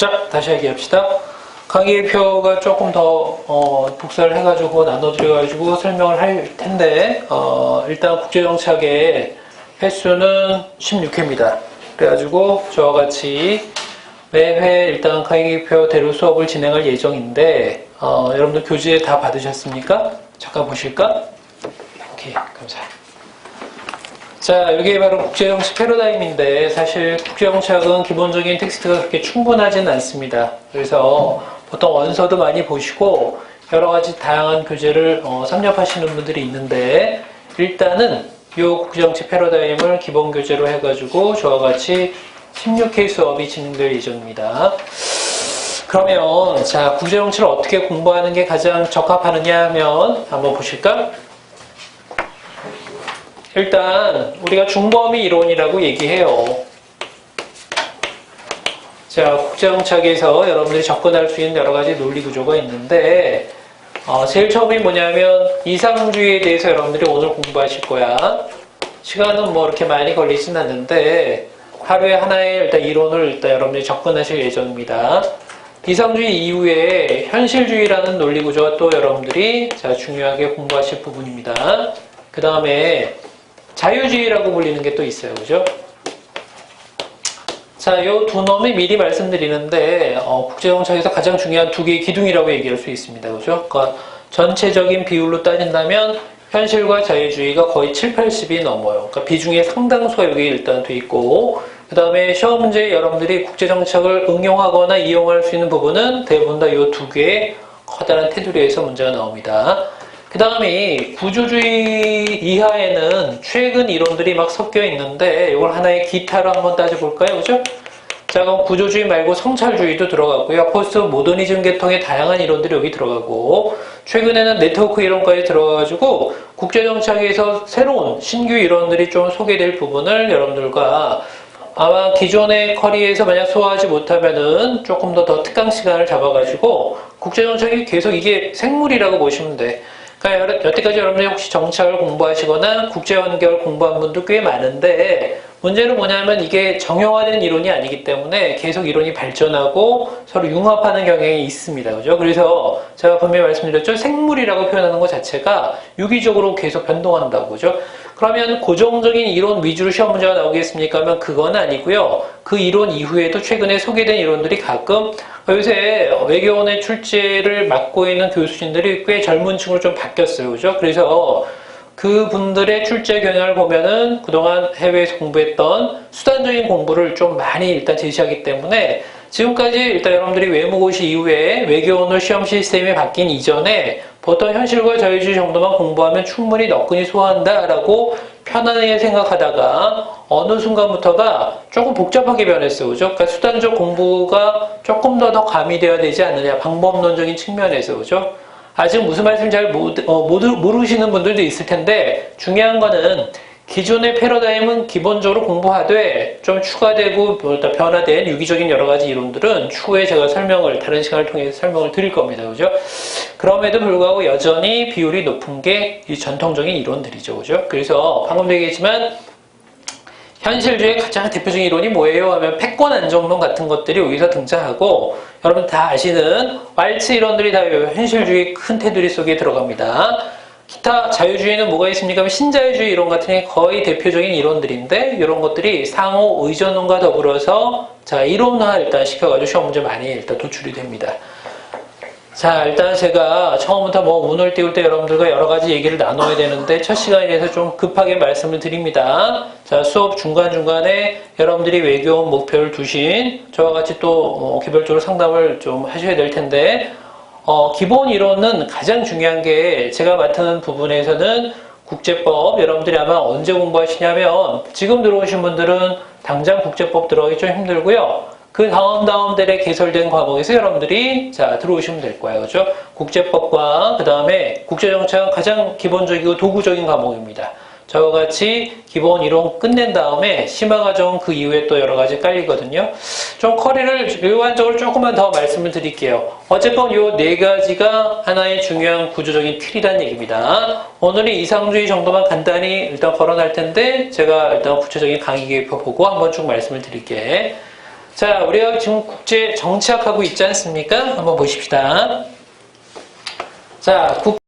자, 다시 얘기합시다. 강의표가 조금 더 어, 복사를 해가지고 나눠드려가지고 설명을 할 텐데 어, 일단 국제정착의 횟수는 16회입니다. 그래가지고 저와 같이 매회 일단 강의표 대로 수업을 진행할 예정인데 어, 여러분들 교재 다 받으셨습니까? 잠깐 보실까? 오케이, 감사합니다. 자, 여기 바로 국제정책 패러다임인데 사실 국제정책은 기본적인 텍스트가 그렇게 충분하진 않습니다. 그래서 보통 원서도 많이 보시고 여러 가지 다양한 교재를 어, 섭렵하시는 분들이 있는데 일단은 이 국제정책 패러다임을 기본 교재로 해가지고 저와 같이 16회 수업이 진행될 예정입니다. 그러면 자 국제정치를 어떻게 공부하는 게 가장 적합하느냐 하면 한번 보실까? 일단 우리가 중범위 이론이라고 얘기해요. 자, 국제정착에서 여러분들이 접근할 수 있는 여러 가지 논리 구조가 있는데 어, 제일 처음이 뭐냐면 이상주의에 대해서 여러분들이 오늘 공부하실 거야. 시간은 뭐 이렇게 많이 걸리진 않는데 하루에 하나의 일단 이론을 일단 여러분들이 접근하실 예정입니다. 이상주의 이후에 현실주의라는 논리 구조가 또 여러분들이 자 중요하게 공부하실 부분입니다. 그 다음에 자유주의라고 불리는 게 또 있어요. 그죠? 자, 요 두 놈이 미리 말씀드리는데, 어, 국제정책에서 가장 중요한 두 개의 기둥이라고 얘기할 수 있습니다. 그죠? 그러니까 전체적인 비율로 따진다면, 현실과 자유주의가 거의 7, 80이 넘어요. 그러니까 비중의 상당수가 여기 일단 돼 있고, 그 다음에 시험 문제에 여러분들이 국제정책을 응용하거나 이용할 수 있는 부분은 대부분 다 이 두 개의 커다란 테두리에서 문제가 나옵니다. 그 다음에 구조주의 이하에는 최근 이론들이 막 섞여 있는데 이걸 하나의 기타로 한번 따져볼까요? 그죠? 자 그럼 구조주의 말고 성찰주의도 들어가고요. 포스트 모더니즘 계통의 다양한 이론들이 여기 들어가고 최근에는 네트워크 이론까지 들어가가지고 국제정착에서 새로운 신규 이론들이 좀 소개될 부분을 여러분들과 아마 기존의 커리에서 만약 소화하지 못하면은 조금 더 더 특강 시간을 잡아가지고 국제정착이 계속 이게 생물이라고 보시면 돼. 그러니까 여태까지 여러분들이 혹시 정착을 공부하시거나 국제연결 공부한 분도 꽤 많은데 문제는 뭐냐면 이게 정형화된 이론이 아니기 때문에 계속 이론이 발전하고 서로 융합하는 경향이 있습니다. 그죠? 그래서 제가 분명히 말씀드렸죠. 생물이라고 표현하는 것 자체가 유기적으로 계속 변동한다고. 그죠? 그러면 고정적인 이론 위주로 시험 문제가 나오겠습니까? 하면 그건 아니고요. 그 이론 이후에도 최근에 소개된 이론들이 가끔 요새 외교원의 출제를 맡고 있는 교수진들이 꽤 젊은 층으로 좀 바뀌었어요. 그죠? 그래서 그분들의 출제 경향을 보면은 그동안 해외에서 공부했던 수단적인 공부를 좀 많이 일단 제시하기 때문에 지금까지 일단 여러분들이 외무고시 이후에 외교원을 시험 시스템이 바뀐 이전에 보통 현실과 자유주의 정도만 공부하면 충분히 너끈히 소화한다라고 편안하게 생각하다가 어느 순간부터가 조금 복잡하게 변했어요. 그죠? 그러니까 수단적 공부가 조금 더 더 가미되어야 되지 않느냐. 방법론적인 측면에서. 그죠? 아직 무슨 말씀인지 잘 모, 어, 모르, 모르시는 분들도 있을 텐데 중요한 거는 기존의 패러다임은 기본적으로 공부하되 좀 추가되고 뭐다 변화된 유기적인 여러 가지 이론들은 추후에 제가 설명을 다른 시간을 통해서 설명을 드릴 겁니다. 그죠? 그럼에도 불구하고 여전히 비율이 높은 게 이 전통적인 이론들이죠. 그죠? 그래서 방금도 얘기했지만 현실주의 가장 대표적인 이론이 뭐예요? 하면 패권 안정론 같은 것들이 여기서 등장하고 여러분 다 아시는 왈츠 이론들이 다 현실주의 큰 테두리 속에 들어갑니다. 기타 자유주의는 뭐가 있습니까? 신자유주의 이론 같은 게 거의 대표적인 이론들인데 이런 것들이 상호 의존론과 더불어서 자 이론화 일단 시켜가지고 시험 문제 많이 일단 도출이 됩니다. 자, 일단 제가 처음부터 뭐 운을 띄울 때 여러분들과 여러 가지 얘기를 나눠야 되는데 첫 시간이라서 좀 급하게 말씀을 드립니다. 자, 수업 중간 중간에 여러분들이 외교원 목표를 두신 저와 같이 또 어, 개별적으로 상담을 좀 하셔야 될 텐데 어, 기본 이론은 가장 중요한 게 제가 맡은 부분에서는 국제법 여러분들이 아마 언제 공부하시냐면 지금 들어오신 분들은 당장 국제법 들어가기 좀 힘들고요. 그 다음 다음들에 개설된 과목에서 여러분들이 자 들어오시면 될 거예요, 그렇죠? 국제법과 그 다음에 국제정책은 가장 기본적이고 도구적인 과목입니다. 저와 같이 기본 이론 끝낸 다음에 심화 과정 그 이후에 또 여러 가지 깔리거든요. 좀 커리를 일관적으로 조금만 더 말씀을 드릴게요. 어쨌건 요 네 가지가 하나의 중요한 구조적인 틀이라는 얘기입니다. 오늘은 이상주의 정도만 간단히 일단 거론할 텐데 제가 일단 구체적인 강의 계획표 보고 한번 쭉 말씀을 드릴게. 자, 우리가 지금 국제 정치학하고 있지 않습니까? 한번 보십시다. 자, 국